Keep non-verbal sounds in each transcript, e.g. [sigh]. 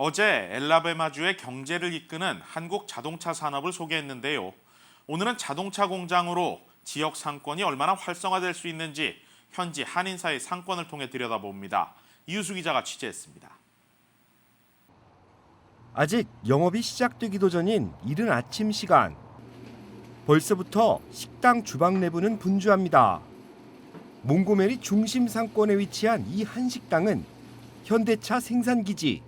어제 엘라베마주의 경제를 이끄는 한국 자동차 산업을 소개했는데요. 오늘은 자동차 공장으로 지역 상권이 얼마나 활성화될 수 있는지 현지 한인사의 상권을 통해 들여다봅니다. 이유수 기자가 취재했습니다. 아직 영업이 시작되기도 전인 이른 아침 시간. 벌써부터 식당 주방 내부는 분주합니다. 몽고메리 중심 상권에 위치한 이 한식당은 현대차 생산 기지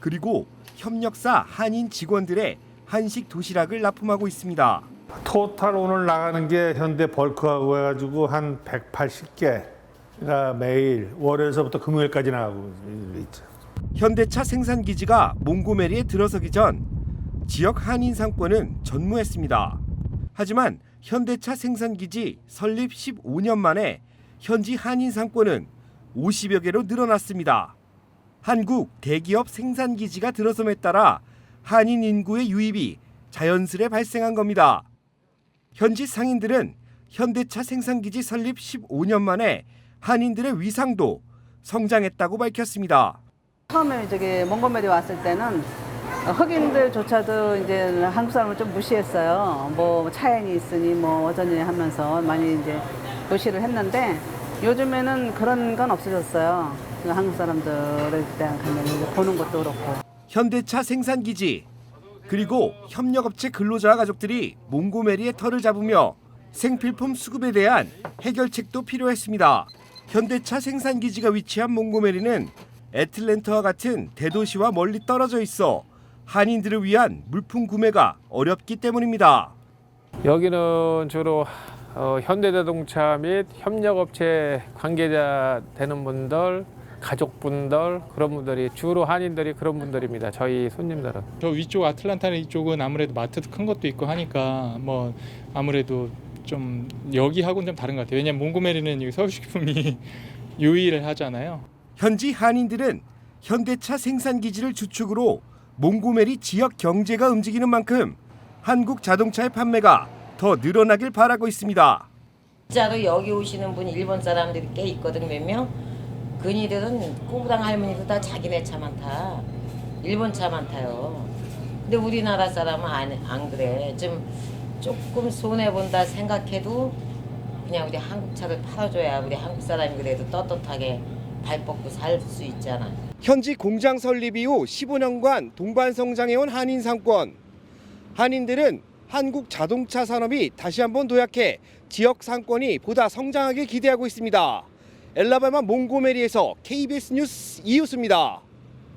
그리고 협력사 한인 직원들의 한식 도시락을 납품하고 있습니다. 토탈 오늘 나가는 게 현대 벌크하고 해가지고 한 180개가 매일 월요일서부터 금요일까지 나가고 있죠. 현대차 생산 기지가 몽고메리에 들어서기 전 지역 한인 상권은 전무했습니다. 하지만 현대차 생산 기지 설립 15년 만에 현지 한인 상권은 50여 개로 늘어났습니다. 한국 대기업 생산 기지가 들어섬에 따라 한인 인구의 유입이 자연스레 발생한 겁니다. 현지 상인들은 현대차 생산 기지 설립 15년 만에 한인들의 위상도 성장했다고 밝혔습니다. 처음에 저기 몽고메리 왔을 때는 흑인들조차도 이제 한국 사람을 좀 무시했어요. 뭐 차연이 있으니 뭐 어쩌니 하면서 많이 이제 무시를 했는데 요즘에는 그런 건 없어졌어요. 그 한국 사람들에 대한 이제 보는 것도 그렇고. 현대차 생산 기지 그리고 협력업체 근로자와 가족들이 몽고메리의 털을 잡으며 생필품 수급에 대한 해결책도 필요했습니다. 현대차 생산 기지가 위치한 몽고메리는 애틀랜타와 같은 대도시와 멀리 떨어져 있어 한인들을 위한 물품 구매가 어렵기 때문입니다. 여기는 주로 어, 현대자동차 및 협력업체 관계자 되는 분들, 가족분들 그런 분들이 주로 한인들이 그런 분들입니다. 저희 손님들은. 저 위쪽 아틀란타 이쪽은 아무래도 마트도 큰 것도 있고 하니까 뭐 아무래도 좀 여기하고는 좀 다른 것 같아요. 왜냐면 몽고메리는 여기 서울식품이 [laughs] 유의를 하잖아요. 현지 한인들은 현대차 생산 기지를 주축으로 몽고메리 지역 경제가 움직이는 만큼 한국 자동차의 판매가 더 늘어나길 바라고 있습니다. 진짜로 여기 오시는 분 일본 사람들이 꽤 있거든 몇 명. 그니들은 꼬부랑 할머니도 다 자기네 차만 타. 일본 차만 타요. 근데 우리나라 사람은 안, 안 그래. 좀 조금 손해 본다 생각해도 그냥 우리 한국 차를 팔아줘야 우리 한국 사람이 그래도 떳떳하게 발 뻗고 살 수 있잖아. 현지 공장 설립 이후 15년간 동반 성장해온 한인 상권. 한인들은 한국 자동차 산업이 다시 한번 도약해 지역 상권이 보다 성장하길 기대하고 있습니다. 엘라바마 몽고메리에서 KBS 뉴스 이웃수입니다.